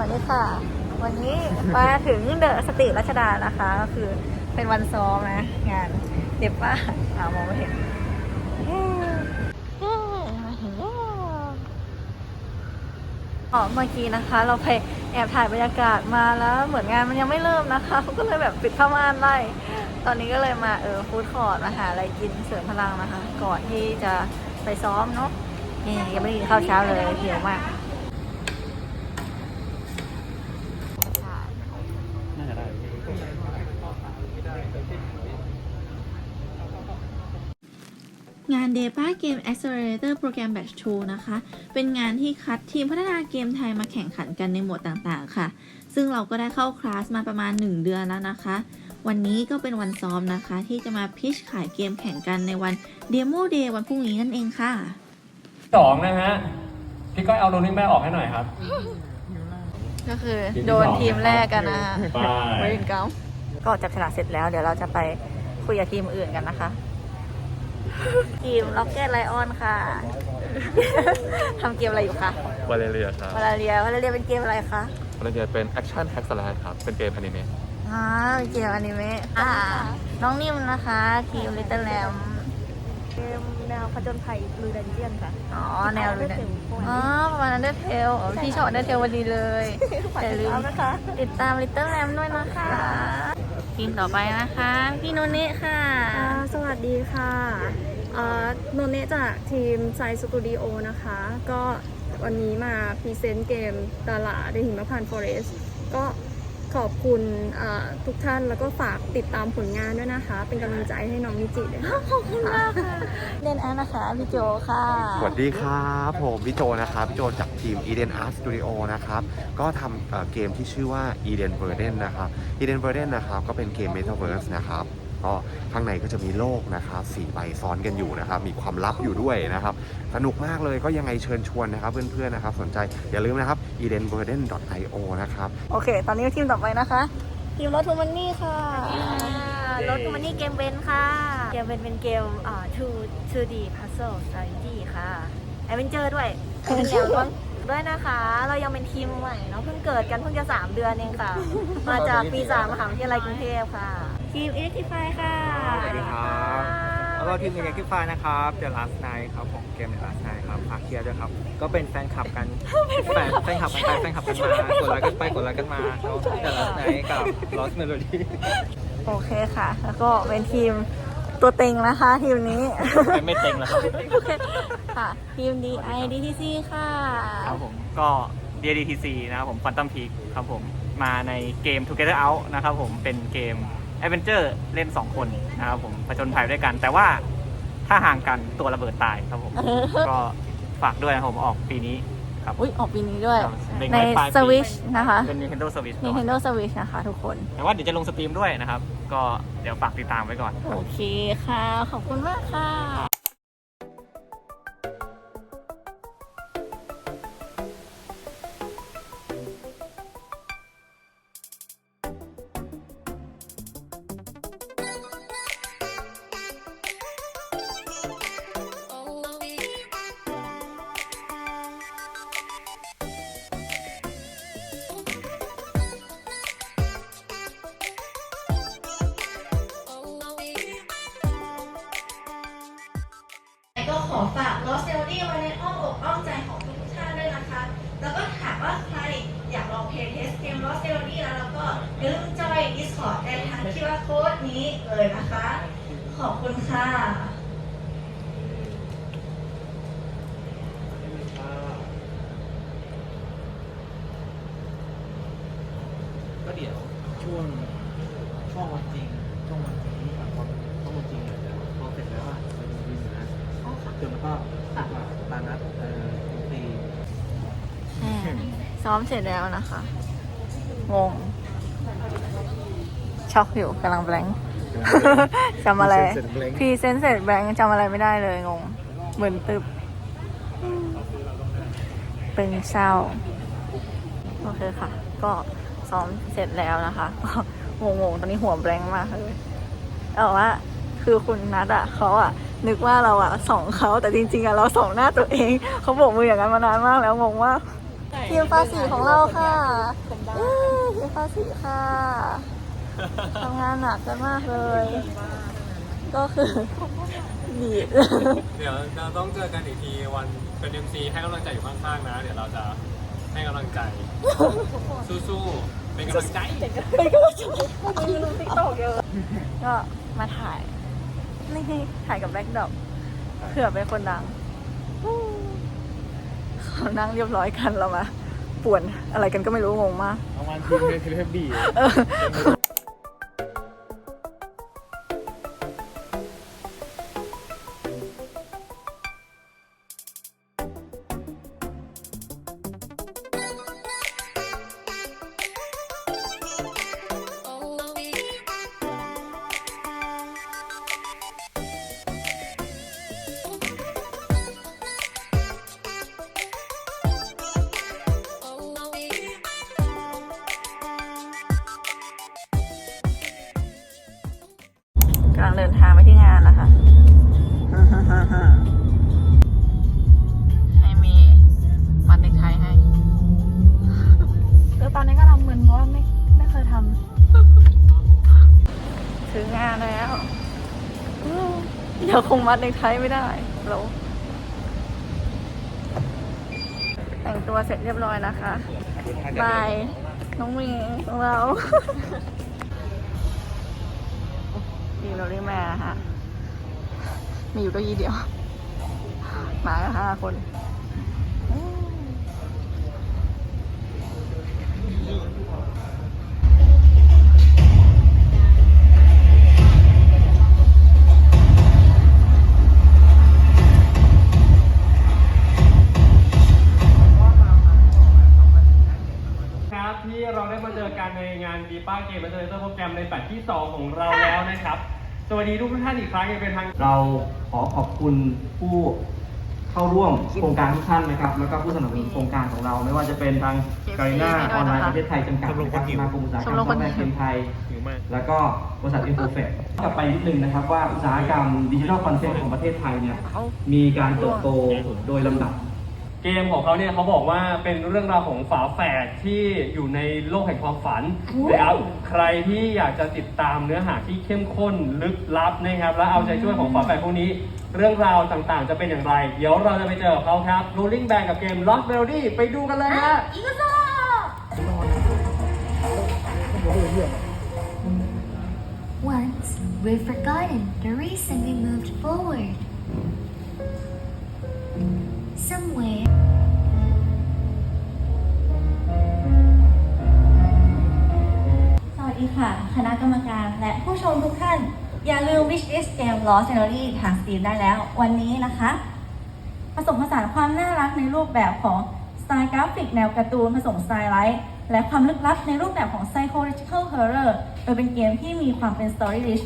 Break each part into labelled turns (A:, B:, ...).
A: วัสดีค่ะ วันนี้มาถึงเดอะสตรีทรัชดานะคะ ก็คือเป็นวันซ้อมนะ งานเด็บป้าอ่ามองไม่เห็นเย้เย้มาถึงแล้วอ๋อเมื่อกี้นะคะ เราไปแอบถ่ายบรรยากาศมาแล้วเหมือนงานมันยังไม่เริ่มนะคะเขาก็เลยแบบปิดผ้าม่านไล่ตอนนี้ก็เลยมาเออฟู้ดคอร์ทมาหาอะไรกินเสริมพลังนะคะ ก่อนที่จะไปซ้อมเนาะนี่ยังไม่ได้กินข้าวเช้าเลยหิวมาก
B: น่าจะได้
C: งาน d e p a Game Accelerator Program Batch 2 นะคะ เป็นงานที่คัดทีมพัฒนาเกมไทยมาแข่งขันกันในหมวดต่างๆ ค่ะ ซึ่งเราก็ได้เข้าคลาสมาประมาณ 1 เดือนแล้วนะคะ วันนี้ก็เป็นวันซ้อมนะคะ ที่จะมาพิชขายเกมแข่งกันในวัน Demo Day วันพรุ่งนี้นั่นเองค่ะ
B: สองนะฮะ พี่ก้อยเอาโรนิ่งแม่ออกให้หน่อยครับ
A: ก็คือ
B: ทีมที่
A: โดน
B: สอง
A: ทีมแรกกันนะฮะ
B: ไป
A: เวรินเกาก็จับฉลากเสร็จแล้ว เดี๋ยวเราจะไปคุยกับทีมอื่นกันนะคะ ทีมล็อกเก็ตไลออนค่ะ ทำเกมอะไรอยู่คะ
D: วาเลเรียครับ
A: วาลาเรียวาลาเรียเป็นเกมอะไรคะ
D: วาเลเรียเป็นแอคชั่นแฮกสแลนครับ เป็นเกมอนิเมะ
A: อ่าเป็นเกมอนิเมะอ่า น้องนิ่มนะคะทีมลิตเติ้ลแลม
E: เกมแนวผจญภัยลุยดันเจียนค่ะ
A: อ๋อ แนวเลยนะ
E: ถึงพวก
A: อ๋อประมาณนั้นเดอร์เทลพี่ชอบเดอร์เทลวันดีเลยอย่าลืม
E: เอานะคะ
A: ติดตามลิตเติ้ลแลมด้วยนะคะ ทีมต่อไปนะคะ พี่โนเนะค่ะ
E: อ่าสวัสดีค่ะอ่าโนเนะจากทีมไซสตูดิโอนะคะ ก็วันนี้มาพรีเซนต์เกมตลาดในหิมพานต์ฟอเรสก็ ขอบคุณอ่าทุกท่านแล้วก็ฝากติดตามผลงานด้วยนะคะ เป็นกำลังใจให้น้องมิจิด้วยค่ะ
A: ขอบคุณมากค่ะเล่นอาร์ตนะคะพี่โจค่ะ
F: สวัสดีครับผมพี่โจนะครับพี่โจจากทีม Eden Art Studio นะครับ ก็ทำเอ่อเกมที่ชื่อว่า Eden Verden นะครับ Eden Verden นะครับก็เป็นเกม Metaverse นะครับ ก็ข้างในก็จะมีโลกนะครับสี่ใบซ้อนกันอยู่นะครับ มีความลับอยู่ด้วยนะครับ สนุกมากเลยก็ยังไงเชิญชวนนะครับ เพื่อนๆนะครับ สนใจอย่าลืมนะครับ edenverden.io นะครับ
A: โอเค ตอนนี้ทีมต่อไปนะคะ ทีมรถทูมันนี่ค่ะ รถทูมันนี่เกมเบนค่ะ เกมเบนเป็นเกมอ่า two 2D puzzle strategy ค่ะแอดเวนเจอร์ด้วยเป็นแนวร่วมด้วยนะคะ เรายังเป็นทีมใหม่เนาะเพิ่งเกิดกันเพิ่งจะ 3 เดือนเองค่ะ มาจากปีสามมหาวิทยาลัยกรุงเทพค่ะ ทีม Electrify ค่ะ
G: สวัสดีครับแล้วก็ทีมเอกกิฟายนะครับ The Last Night ครับของเกม The Last Night ครับฝากเชียร์ด้วยครับ ก็เป็นแฟนคลับกัน แฟนแฟนคลับกันไปแฟนคลับกันมากดไลค์กันไปกดไลค์กันมาครับ The Last Night กับ Lost Melody
A: โอเคค่ะ แล้วก็เป็นทีมตัวเต็งนะคะ ทีมนี้
B: ไม่เต็งแล้วครับ
A: โอเคค่ะ ทีม DI DTC ค่ะ
G: ครับผมก็ DDTC นะครับผม Quantum Peak ครับผม มาในเกม Together Out นะครับผมเป็นเกม Adventure เล่น 2 คนนะครับผมผจญภัยด้วยกัน แต่ว่าถ้าห่างกันตัวระเบิดตายครับผม ก็ฝากด้วยนะครับผมออกปีนี้ครับ
A: อุ้ยออกปีนี้ด้วย
G: ครับเล็ง
A: ใน
G: ไว้ปลายปี
A: Switch นะคะ
G: เป็น Nintendo Switch ก่อน
A: Nintendo Switch นะคะทุกคน
G: แต่ว่าเดี๋ยวจะลงสตรีมด้วยนะครับ ก็เดี๋ยวฝากติดตามไว้ก่อน
A: โอเคค่ะ ขอบคุณมากค่ะ ก็ขอฝาก Lost Melody ไว้ในอ้อมอกอ้อมใจของทุกท่านด้วยนะคะ แล้วก็หากว่าใครอยากลองเพลย์เทสเกม Lost Melody แล้วแล้วก็อย่าลืมจอย Discord ได้ทาง QR code นี้เลยนะคะ ขอบคุณค่ะ
B: ก็เดี๋ยวช่วง นัดเอ่อดนตรี
A: ซ้อมเสร็จแล้วนะคะ งง ช็อกอยู่กำลังแบงค์จำอะไร พรีเซนต์เสร็จแบงค์จำอะไรไม่ได้เลยงง เหมือนตึบเป็นเศร้า โอเคค่ะ ก็ซ้อมเสร็จแล้วนะคะก็งงๆ ตอนนี้หัวแบงค์มากเลยแต่ว่า คือคุณนัทอะเขาอะ นึกว่าเราอะส่องเขาแต่จริงๆอะเราส่องหน้าตัวเองเขาโบอกมืออย่างนั้นมานานมากแล้วงงมาก
G: ใที
A: มฟ้าสีของเราค่ะเย้ทีมฟ้าสีค่ะทำงานหนักกันมากเลย ก็คือดีด
H: เดี๋ยวเราต้องเจอกันอีกทีวันเป็น MC ให้กำลังใจอยู่ข้างๆนะ เดี๋ยวเราจะให้กำลังใจ สู้ๆเป็นกำลังใจ
A: ก็มาถ่าย นี่ถ่ายกับแบ็คดรอปเผื่อเป็นคนดังเขานั่งเรียบร้อยกันเรามาป่วนอะไรกันก็ไม่รู้งงมาก
H: ประมาณทีมเทเลบี
A: เดินทางไปที่งานนะคะให้มีมัดเน็กไทให้แล้วตอนนี้ก็ทำเหมือนเพราะว่าไม่ไม่เคยทำถึงงานแล้วอืมเดี๋ยวคงมัดเน็กไทไม่ได้เราแต่งตัวเสร็จเรียบร้อยนะคะบายน้องมีของเรา นี่เราได้มาฮะ มีอยู่ก็ยี่เดียว มาห้าคน
H: กันในงานบีป้าเกมและเจอร์โปรแกรมในแบทที่2ของเราแล้วนะครับ สวัสดีทุกท่านอีกครั้งยังเป็นทาง
B: เราขอขอบคุณผู้เข้าร่วมโครงการทุกท่านนะครับ แล้วก็ผู้สนับสนุนโครงการของเรา ไม่ว่าจะเป็นทางการีนาออนไลน์ประเทศไทยจำกัดนะครับสมาคมอุตสาหกรรมซอฟต์แวร์เกมไทย แล้วก็บริษัทอินโฟเฟกกลับไปนิดนึงนะครับว่าอุตสาหกรรมดิจิทัลคอนเทนต์ของประเทศไทยเนี่ยมีการเติบโตโดยลำดับ
H: เกมของเขาเนี่ยเขาบอกว่าเป็นเรื่องราวของฝาแฝดที่อยู่ในโลกแห่งความฝันนะครับใครที่อยากจะติดตามเนื้อหาที่เข้มข้นลึกลับนะครับ และเอาใจช่วยของฝาแฝดพวกนี้ เรื่องราวต่างๆ จะเป็นอย่างไร เดี๋ยวเราจะไปเจอกับเขาครับ Rolling Band กับเกม Lost Melody ไปดูกันเลยฮะ
I: Once, we've forgotten the reason we moved forward. Somewhere.
C: สวัสดีค่ะ คณะกรรมการและผู้ชมทุกท่าน อย่าลืม Wish is Game Lost Gallery ทาง Steam ได้แล้ว วันนี้นะคะ ผสมผสานความน่ารักในรูปแบบของสไตล์กราฟิกแนวการ์ตูนผสมสไตล์ไลท์และความลึกลับในรูปแบบของ Psychological Horror โดยเป็นเกมที่มีความเป็น Story Rich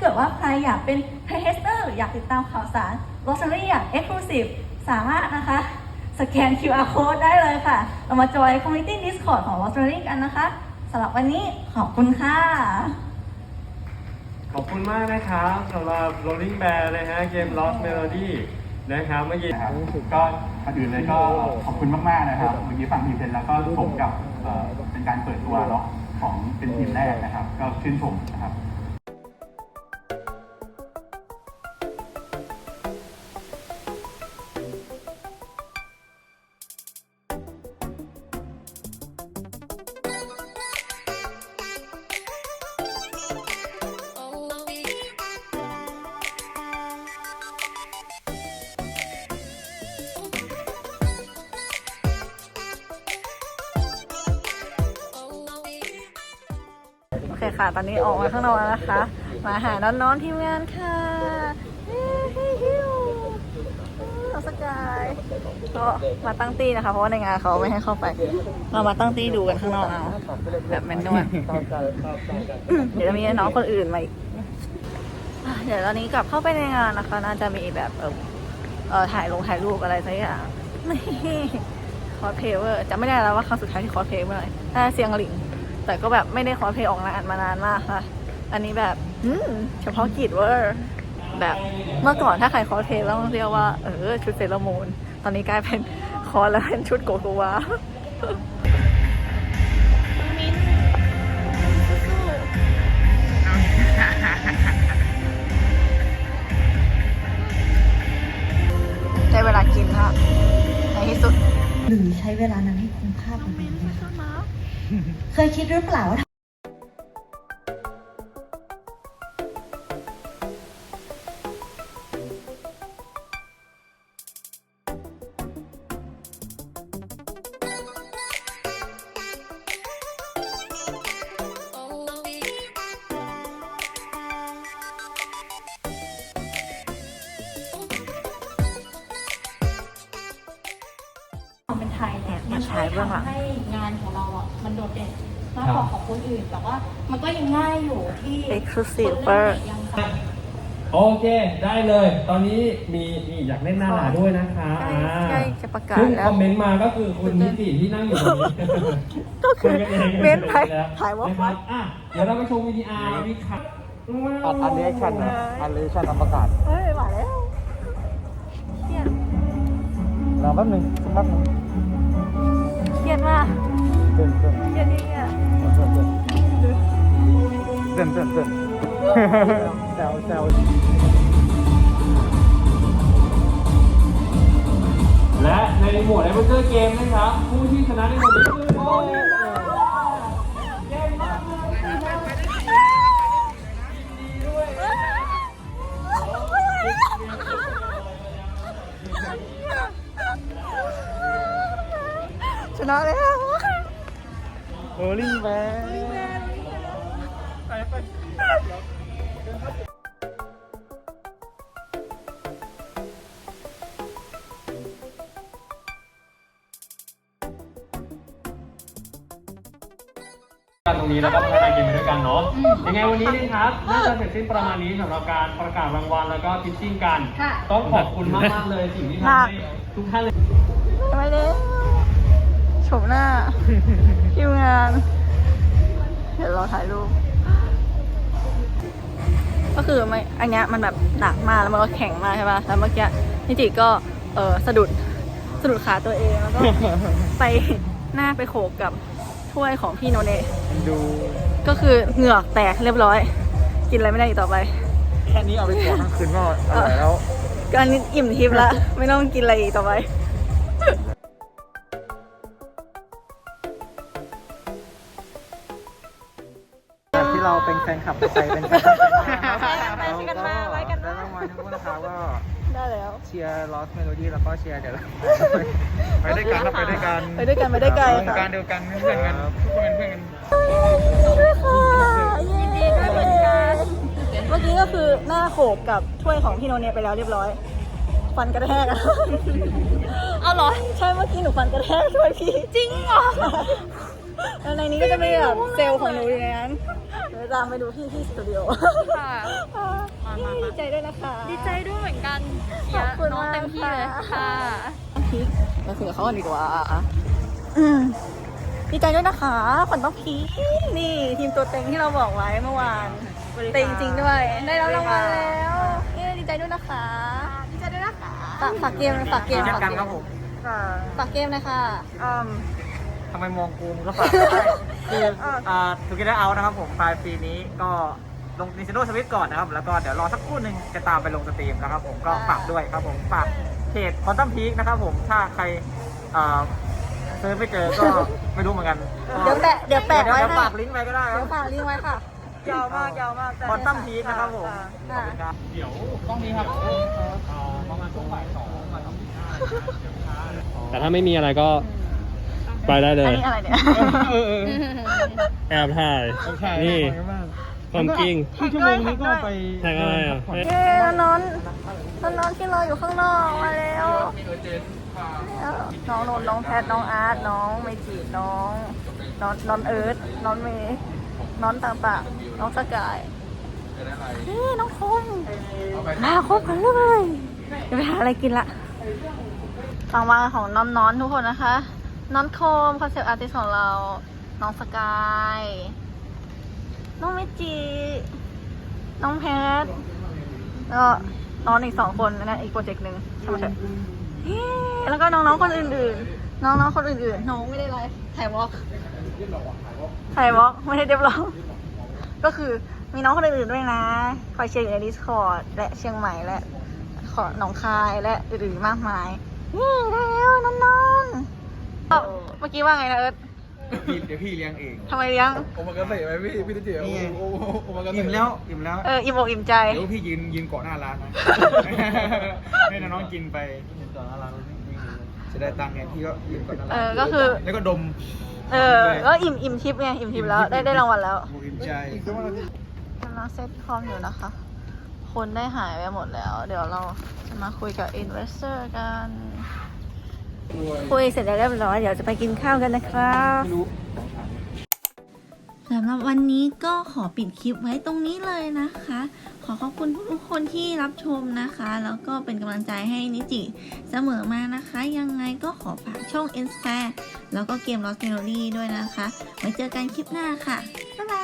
C: เกิดว่าใครอยากเป็น Playtester หรืออยากติดตามข่าวสาร r o s a r y อย่าง Exclusive สามารถนะคะ สแกน QR code ได้เลยค่ะ เรามาจอย Community Discord ของ r o s a r y กันนะคะสำหรับวันนี้ขอบคุณค่ะ
H: ขอบคุณมากนะครับสำหรับ Rolling Band นะฮะ เกม Lost Melody นะครับเมื่อกี้
J: นะครับก็ก่อนอื่นเลยก็ขอบคุณมากๆนะครับ เมื่อกี้ฟังพรีเซนต์แล้วก็สมกับเอ่อเป็นการเปิดตัวเนาะของเป็นทีมแรกนะครับ ก็ชื่นชมนะครับ
A: โอเคค่ะ ตอนนี้ออกมาข้างนอกแล้วนะคะ มาหาน้องๆทีมงานค่ะเฮ้ฮิฮิวน้องสกายก็มาตั้งตีนะคะ เพราะว่าในงานเขาไม่ให้เข้าไป เรามาตั้งตีดูกันข้างนอกเอาแบบแมนนวลเดี๋ยวจะมีน้องคนอื่นมาอีกเดี๋ยวตอนนี้กลับเข้าไปในงานนะคะ น่าจะมีแบบเออเอถ่ายลงถ่ายรูปอะไรสักอย่างนี่คอสเพลเวอร์จำไม่ได้แล้วว่าครั้งสุดท้ายที่คอสเพลเมื่อไหร่น่าจะเสียงหลิง แต่ก็แบบไม่ได้คอสเพลย์ออกงานมานานมากค่ะ อันนี้แบบอืมเฉพาะกิจเวอร์แบบเมื่อก่อนถ้าใครคอสเพลย์ต้องเรียกว่าเออชุดเซเลอรามูนตอนนี้กลายเป็นคอสแล้วเป็นชุดโกโกวาได้เวลากินค่ะในที่สุด
I: หรือใช้เวลานั้นให้คุ้มค่ากว่านี้นะคะ เคยคิดหรือเปล่าว่า
A: ความเป็นไทยเนี่ยมันใช้เบื้องหลัง
K: ให้ เด่นมากกว่าของคนอื่น แต่ว่ามันก็ยังง่ายอยู่ที่
A: Exclusive
K: คนเล่นเนี่ยยังสามารถ
H: โอเคได้เลย ตอนนี้มีมีอยากเล่นหน้าหลาด้วยนะคะ
A: ใกล้
H: อ่า
A: ใกล้จะประกาศ
H: ซึ่ง
A: แล้
H: คว อมเมนต์มาก็คือคุณนิติที่นั่งอยู่ตรงนี้
A: ก็คือ
H: คุยกันอง
A: เม้นต์ไป
H: แล้ว
A: ถ่ายว่า
H: นะครับอะเดี๋ยวเราไปชมวิดีอาร์วิคัท
B: อันอันเรียกชันนะอันเรียกชันอันประกาศ
A: เฮ้ยมาแล้วเครียด
B: รอแป๊บนึงแป๊บนึง
A: เครียดมาก
B: เต้นเต้น
A: เค่นี้เนี่
B: นเต้นเต้นเต้นแซวแซว
H: และในหมวดไอเบอร์เกอร์เกมนะครับ ผู้ที่ชนะในหมวดนี้คือโอ้เก่งมากเลยนะดีด้วย
A: ชนะแล้ว
B: อลิงแบน
H: กันตรงนี้แล้วก็พัฒนาเกมไปด้วยกันเนาะยังไงวันนี้นะครับน่าจะเสร็จสิ้นประมาณนี้สำหรับการประกาศรางวัลแล้วก็พิชชิ่งกัน
K: ค่ะ
H: ต้องขอบคุณมากมากๆเลยสิ่งที่ทำให้ทุกท่านเลย
A: ไปเลยโฉ มหน้าคิวงาน เดี๋ยวรอถ่ายรูป ก็คือไม่อันเนี้ยมันแบบหนักมากแล้วมันก็แข็งมากใช่ป่ะแล้วเมื่อกี้นิจิก็เออสะดุดสะดุดขาตัวเองแล้วก็ไปหน้าไปโขกกับถ้วยของพี่โนเนะ
B: ดู
A: ก็คือเหงือกแตกเรียบร้อย กินอะไรไม่ได้อีกต่อไป
B: แค่นี้เอาไปกดทั้งคืนก็อร่อยแล้ว
A: ก็อันนี้อิ่มทิพย์ละ ไม่ต้องกินอะไรอีกต่อไป
B: เราเป็นแฟนคลับไปเป็นแฟนคลับกันมา
A: ไปกันมาไปกันมา
B: แล้วรางวัลทั้งคู่นะครับก็
A: ได้แล้ว
B: เชียร์ Lost Melody แล้วก็เชียร์เดี๋ยวไปด้วยกันไปด้วยกัน
A: ไปด้วยกันไปได้ไกล
B: วงการเดียวกันเพื่อนกันทุกคนเป็นเพื่อนกัน
A: ด้วยค่ะยินดีด้วยเหมือนกันเมื่อกี้ก็คือหน้าโขกกับถ้วยของพี่โนเนไปแล้วเรียบร้อย ฟันกระแทกอะเอาเหรอ ใช่เมื่อกี้หนูฟันกระแทกถ้วยพี่จริงเหรอ แล้วในนี้ก็จะมีแบบเซลล์ของหนูอยู่ในนั้น เดี๋ยวตามไปดูพี่ที่สตูดิโอ
K: ค่ะ
A: นี่ดีใจด้วยนะคะ
K: ดีใจด้วยเหมือนกัน
A: ขอบคุณ
K: น้อง
A: มาก
K: เต็มที่เลยค่ะ
A: พีคมาคุยกับเขากันดีกว่าอืมดีใจด้วยนะคะขวัญต้องพีคนี่ทีมตัวเต็งที่เราบอกไว้เมื่อวานแต่จริงๆด้วย ได้รับรางวัลแล้วเย้ดีใจด้วยนะคะ ดีใจด้วยนะคะฝากฝากเกมฝากเกม
B: เช่น
A: ฝาก
B: กัน
A: เก
B: ครับ
A: ม
B: ผม
A: ฝากเกมนะคะ
B: ทำไมมองกูมึงก็ฝากได้ คืออ่าทูเกเตอร์เอานะครับผมปลายปีนี้ก็ลง Nintendo Switch ก่อนนะครับ แล้วก็เดี๋ยวรอสักครู่หนึ่งจะตามไปลงสตรีมนะครับผมก็ฝากด้วยครับผมฝากเพจ Quantum Peak นะครับผมถ้าใครอ่าซื้อไม่เจอก็ไม่รู้เหมือนกัน
A: เดี๋ยวแปะเดี๋ยวแปะ
B: เดี๋ยว
A: ไว้
B: เดี๋ยว
A: ค่ะ
B: ฝากลิงก์ไว้ก็ได้ค
A: เดี๋
B: รั
A: ยว
B: บ
A: ฝากลิงก์ไว้ค่ะ ยาวมากยาวมาก
B: คอนตัมพีคนะครับผม
A: ค่ะ
H: เดี๋ยวต้องนี้ครับอ่าประมาณช่วงบ่ายสองมาทำที่ห้าแต่ถ้าไม่มีอะไรก็ ไปได้เล
A: อัน
H: ย
A: นี้อะไรเนี่ย
H: แอบถ่ายนี่ความจริง
B: ครึ่งชั่วโมงนี้ก็ไป
H: แทงอะไรอะ
A: เย้นอนนอนนอนที่รออยู่ข้างนอกมาแล้วน้องนนท์น้องแพทน้องอาร์ตน้องเมจิน้องน้องน้องเอิร์ธน้องเมย์น้องต่างๆน้องสกายนี่น้องคมมาคบกันเลยเดี๋ยวไปหาอะไรกินละฟังมาของน้องน้อนทุกคนนะคะ น้องโคมคอนเซปต์อาร์ติสของเรา น้องสกาย น้องเมจิ น้องแพทแล้วก็น้องอีกสองคนนะอีกโปรเจกต์หนึ่งทำมาเถอะเฮ้แล้วก็น้องๆคนอื่นๆ น้องๆคนอื่นๆ น้องไม่ได้ไลฟ์ถ่ายวอล์กถ่ายวอล์กไม่ได้เรียบร้อยก็คือมีน้องคนอื่นๆด้วยนะคอยเชียร์อยู่ใน Discord และเชียงใหม่และขอหนองคายและอื่นๆมากมายนี่ได้แล้วน้องๆ เอ้าเมื่อกี้ว่าไงนะเอิร์ธ
B: พี่เดี๋ยวพี่เลี้ยงเอง
A: ทำไมเลี้ยง
B: โอมากาเสะไหมพี่พี่เจ๋อโอโอมากาเสะอิ่มแล้วอิ่มแล้ว
A: เอออิ่มอกอิ่มใจ
B: เดี๋ยวพี่ยืนยืนเกาะหน้าร้านนะ ให้น้องๆกินไปยืนเกาะหน้าร้านจะได้ตังค์ไงพี่ก็ยืนเกาะหน้าร้าน
A: เออก็คือ
B: แล้วก็ดม
A: เออก็อิ่มอิ่มทิปไงอิ่มทิปแล้วได้ได้รางวัลแล้ว
B: อิ่มใจ
A: กำลังเซตคอมอยู่นะคะ คนได้หายไปหมดแล้ว เดี๋ยวเราจะมาคุยกับ investor กัน คุยเสร็จแล้วเรียบร้อยเดี๋ยวจะไปกินข้าวกันนะครับ
C: สำหรับวันนี้ก็ขอปิดคลิปไว้ตรงนี้เลยนะคะ ขอขอบคุณทุกคนที่รับชมนะคะ แล้วก็เป็นกำลังใจให้นิจิเสมอมานะคะ ยังไงก็ขอฝากช่อง i n s p i r e แล้วก็เกม Lost Melody ด้วยนะคะ ไว้เจอกันคลิปหน้าค่ะ บ๊ายบาย